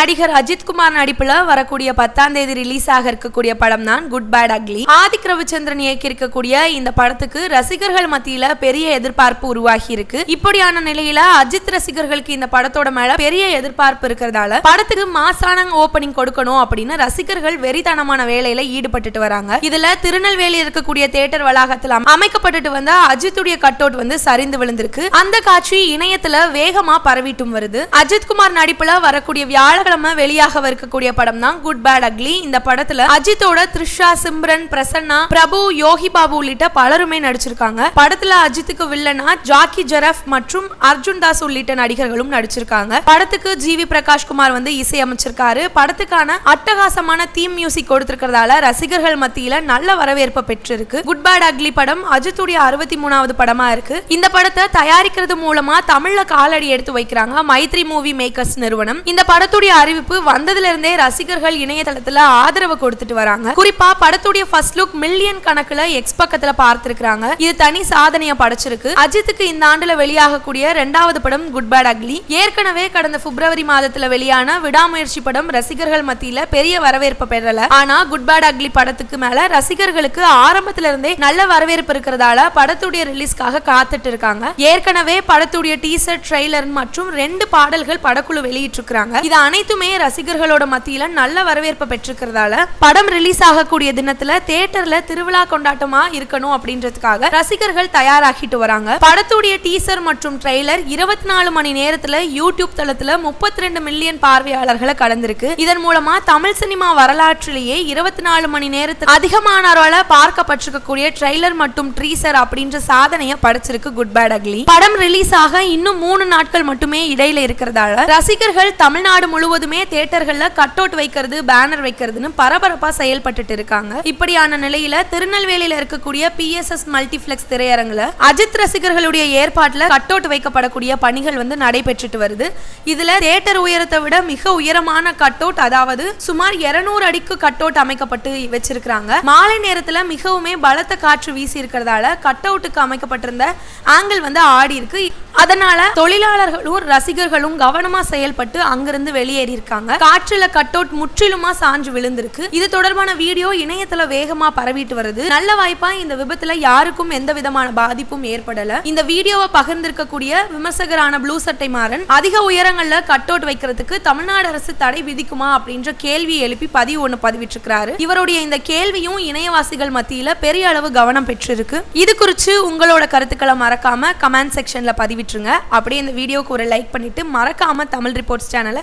நடிகர் அஜித்குமார் நடிப்புல வரக்கூடிய பத்தாம் தேதி ரிலீஸ் ஆக இருக்கக்கூடிய படம் தான் good bad ugly Adhik Ravichandran இயக்கி இருக்கக்கூடிய இந்த படத்துக்கு ரசிகர்கள் மத்தியில பெரிய எதிர்பார்ப்பு உருவாகி இருக்கு. இப்படியான நிலையில அஜித் ரசிகர்களுக்கு இந்த படத்தோட மேல பெரிய எதிர்பார்ப்பு இருக்கிறதால படத்துக்கு மாசான ஓபனிங் கொடுக்கணும் அப்படின்னு ரசிகர்கள் வெறித்தனமான வேலையில ஈடுபட்டுட்டு வராங்க. இதுல திருநெல்வேலி இருக்கக்கூடிய தேட்டர் வளாகத்தில் அமைக்கப்பட்டுட்டு வந்த அஜித்துடைய கட் அவுட் வந்து சரிந்து விழுந்திருக்கு. அந்த காட்சி இணையத்துல வேகமா பரவிட்டும் வருது. அஜித்குமார் நடிப்புல வரக்கூடிய வியாழக்கிழமை வெளியாக இருக்கக்கூடிய படம் தான் குட் பேட் அக்லி இந்த படத்துல அஜித்தோட த்ரிஷா சிம்ரன் பிரசன்னா பிரபு யோகி பாபு உள்ளிட்ட பலருமே நடிச்சிருக்காங்க. படத்துல அஜித்துக்கு வில்லனா ஜாக்கி ஜெரஃப் மற்றும் அர்ஜுன் தாஸ் உள்ளிட்ட நடிகர்களும் நடிச்சிருக்காங்க. படத்துக்கு ஜிவி பிரகாஷ் குமார் வந்து இசையமைச்சிருக்காரு படத்துக்கான அட்டகாசமான தீம் மியூசிக் கொடுத்திருக்கிறதால ரசிகர்கள் மத்தியில நல்ல வரவேற்பை பெற்றிருக்கு. குட் பேட் அக்லி படம் அஜித்துடைய அறுபத்தி மூணாவது படமா இருக்கு. இந்த படத்தை தயாரிக்கிறது மூலமா தமிழ்ல காலடி எடுத்து வைக்கிறாங்க மைத்ரி மூவி மேக்கர்ஸ் நிறுவனம். இந்த படத்துடைய அறிவிப்பு வந்ததுல இருந்தே ரசிகர்கள் இணையதளத்துல ஆதரவு கொடுத்துட்டு வராங்க. குறிப்பா படத்துடைய ஃபர்ஸ்ட் லுக் மில்லியன் கணக்குல எக்ஸ் பக்கத்துல பார்த்திருக்காங்க இது தனி சாதனையை படைச்சிருக்கு. அஜித்துக்கு இந்த ஆண்டுல வெளியாகக்கூடிய இரண்டாவது படம் குட் பேட் அக்லி ஏற்கனவே கடந்த பிப்ரவரி மாதத்துல வெளியான விடாமுயற்சி படம் ரசிகர்கள் மத்தியில பெரிய வரவேற்பு பெறல. ஆனா குட் பேட் அக்லி படத்துக்கு மேல ரசிகர்களுக்கு ஆரம்பத்துல இருந்தே நல்ல வரவேற்பு இருக்கிறதால படத்துடைய ரிலீஸ்க்காக காத்துட்டு இருக்காங்க. ஏற்கனவே படத்துடைய டீசர் ட்ரெய்லர் மற்றும் ரெண்டு பாடல்கள் படக்குழு வெளியிட்டிருக்காங்க இது அனைத்துமே ரசிகர்களோட மத்தியில நல்ல வரவேற்பை பெற்றிருக்கிறதால படம் ரிலீஸ் ஆகக்கூடிய தினத்துல தியேட்டர்ல திருவிழா கொண்டாட்டமா இருக்கணும் அப்படின்றதுக்காக ரசிகர்கள் தயாராகிட்டு வராங்க. படத்துடைய டீசர் மற்றும் ட்ரெய்லர் இருபத்தி நாலு மணி நேரத்துல யூடியூப் தளத்துல முப்பத்தி ரெண்டு மில்லியன் பார்வையாளர்களை கடந்திருக்கு இதன் மூலமா தமிழ் சினிமா வரலாற்றிலேயே இருபத்தி நாலு மணி நேரத்தில் அதிகமானவரால பார்க்கப்பட்டிருக்கக்கூடிய ட்ரெய்லர் மற்றும் ட்ரீசர் அப்படின்ற சாதனையை படைச்சிருக்கு குட் பேட் அக்லி படம் ரிலீஸ் ஆக இன்னும் மூணு நாட்கள் மட்டுமே இடையில இருக்கிறதால ரசிகர்கள் தமிழ்நாடு முழுவதுமே தியேட்டர்கள்ல கட் அவுட் வைக்கிறது பேனர் வைக்கிறதுன்னு பரபரப்பா செயல்பட்டுட்டு இருக்காங்க. இப்படியான நிலையில திருநெல்வேலியில இருக்கக்கூடிய பி எஸ் எஸ் மல்டிபிளெக்ஸ் திரையரங்குல அஜித் ரசிகர்களுடைய ஏற்பாட்டுல கட் அவுட் வைக்கப்படக்கூடிய பணிகள் வந்து நடைபெற்றுட்டு வருது. இதுல தியேட்டர் உயரத்தை விட மிக உயரமான கட் அவுட் அதாவது சுமார் 200 அடிக்கு கட் அவுட் அமைக்கப்பட்டு வச்சிருக்காங்க மாலை நேரத்துல மிகவுமே பலத்த காற்று வீசி இருக்கிறதால கட் அவுட்டுக்கு அமைக்கப்பட்டிருந்த ஆங்கிள் வந்து ஆடி இருக்கு அதனால தொழிலாளர்களும் ரசிகர்களும் கவனமா செயல்பட்டு அங்கிருந்து வெளியேறி இருக்காங்க காற்றுல கட் அவுட் முற்றிலுமா சாஞ்சு விழுந்திருக்கு. இது தொடர்பான வீடியோ இணையத்துல வேகமா பரவிட்டு வருது. நல்ல வாய்ப்பா இந்த விபத்துல யாருக்கும் எந்த விதமான பாதிப்பும் ஏற்படல. இந்த வீடியோவை பகிர்ந்திருக்கக்கூடிய விமர்சகரான ப்ளூ சட்டை மாறன் அதிக உயரங்கள்ல கட் அவுட் வைக்கிறதுக்கு தமிழ்நாடு அரசு தடை விதிக்குமா? அப்படின்ற கேள்வி எழுப்பி பதிவு ஒண்ணு பதிவிட்டிருக்கிறாரு. இவருடைய இந்த கேள்வியும் இணையவாசிகள் மத்தியில பெரிய அளவு கவனம் பெற்றிருக்கு. இது குறித்து உங்களோட கருத்துக்களை மறக்காம கமெண்ட் செக்ஷன்ல பதிவிட்டுருங்க. அப்படியே இந்த வீடியோக்கு ஒரு லைக் பண்ணிட்டு மறக்காம தமிழ் ரிப்போர்ட்ஸ் சேனலை